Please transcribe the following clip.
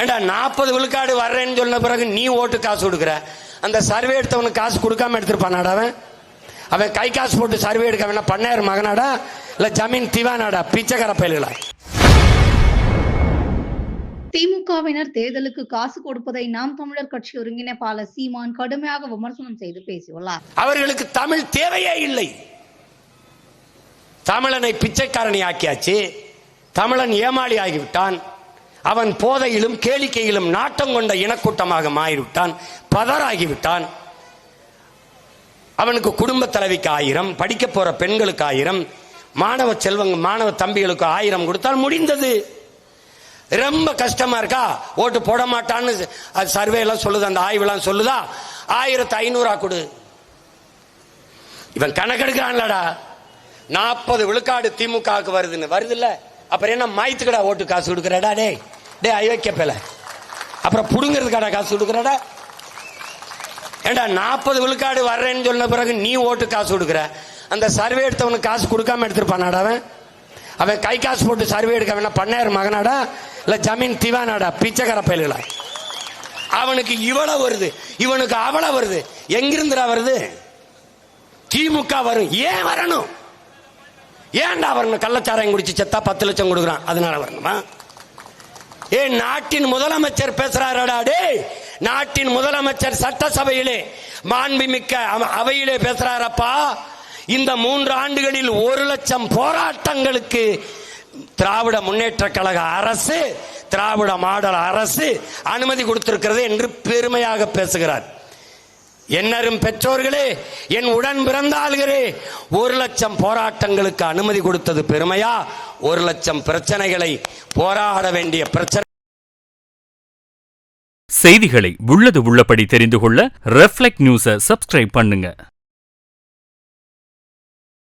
ஏண்டா நாற்பது விழுக்காடு வர்றேன்னு சொன்ன பிறகு நீ ஓட்டு காசு கொடுக்குற? அந்த சர்வே எடுத்தவனுக்கு காசு கொடுக்காம எடுத்திருப்பானாடா அவன்? அவன் கை காசு போட்டு சர்வே எடுக்க வேணா பண்ணையார் மகனாடா? இல்ல ஜமீன் திவானாடா? பிச்சைக்கார பயல்களா? திமுகவினர் தேர்தலுக்கு காசு கொடுப்பதை நாம் தமிழர் கட்சி ஒருங்கிணைப்பாளர் சீமான் கடுமையாக விமர்சனம் செய்து பேசியுள்ளார். அவர்களுக்கு தமிழ் தேவையே இல்லை. தமிழனை பிச்சைக்காரனை ஆக்கியாச்சு. தமிழன் ஏமாளி ஆகிவிட்டான். அவன் போதையிலும் கேளிக்கையிலும் நாட்டம் கொண்ட இனக்கூட்டமாக மாறிவிட்டான் பதராகிவிட்டான் அவனுக்கு குடும்ப தலைவிக்கு ஆயிரம் படிக்க போற பெண்களுக்கு ஆயிரம் மாணவ செல்வங்க மாணவ தம்பிகளுக்கு ஆயிரம் கொடுத்தால் முடிந்தது. ரொம்ப கஷ்டமா இருக்கா? ஓட்டு போட மாட்டான்னு அது சர்வே எல்லாம் சொல்லுது அந்த ஆய்வுலாம் சொல்லுதா? ஆயிரத்து ஐநூறா கொடு. இவன் கணக்கெடுக்கிறான்லடா நாற்பது விழுக்காடு திமுகவுக்கு வருதுன்னு. வருதுல்ல? அப்புறம் என்ன மாய்த்துக்கடா ஓட்டு காசு கொடுக்குறடா டே டே அயோக்கிய பேல அப்புறம் புடுங்கிறதுக்காடா காசு கொடுக்குறடா? ஏண்டா நாற்பது விழுக்காடு வர்றேன்னு சொன்ன பிறகு நீ ஓட்டு காசு கொடுக்குற? அந்த சர்வே எடுத்தவனுக்கு காசு கொடுக்காம எடுத்திருப்பானாடா அவன்? அவன் கை காசு போட்டு சர்வே எடுக்க வேணா பண்ணையார் மகனாடா? இல்லை ஜமீன் திவானாடா? பிச்சைக்கார பயல்களா? அவனுக்கு இவ்வளவு வருது. இவனுக்கு அவ்வளவு வருது. எங்கிருந்துடா வருது? திமுக வரும். ஏன் வரணும்? ஏன்டா வரணும்? கள்ளச்சாராயம் குடிச்சு செத்தா பத்து லட்சம் கொடுக்குறான். அதனால வரணுமா? ஏன் நாட்டின் முதலமைச்சர் பேசுறாரடா டே நாட்டின் முதலமைச்சர் சட்டசபையிலே மாண்புமிக்க அவையிலே பேசுறாரப்பா. இந்த மூன்று ஆண்டுகளில் ஒரு லட்சம் போராட்டங்களுக்கு திராவிட முன்னேற்ற கழக அரசு திராவிட மாடல் அரசு அனுமதி கொடுத்திருக்கிறது என்று பெருமையாக பேசுகிறார். என்னரும் பெற்றோர்களே என் உடன் பிறந்தாள்களே ஒரு லட்சம் போராட்டங்களுக்கு அனுமதி கொடுத்தது பெருமையா? ஒரு லட்சம் பிரச்சனைகளை போராட வேண்டிய பிரச்சனை. செய்திகளை உள்ளது உள்ளபடி தெரிந்து கொள்ள ரெஃப்ளெக்ட் நியூஸை சப்ஸ்கிரைப் பண்ணுங்க.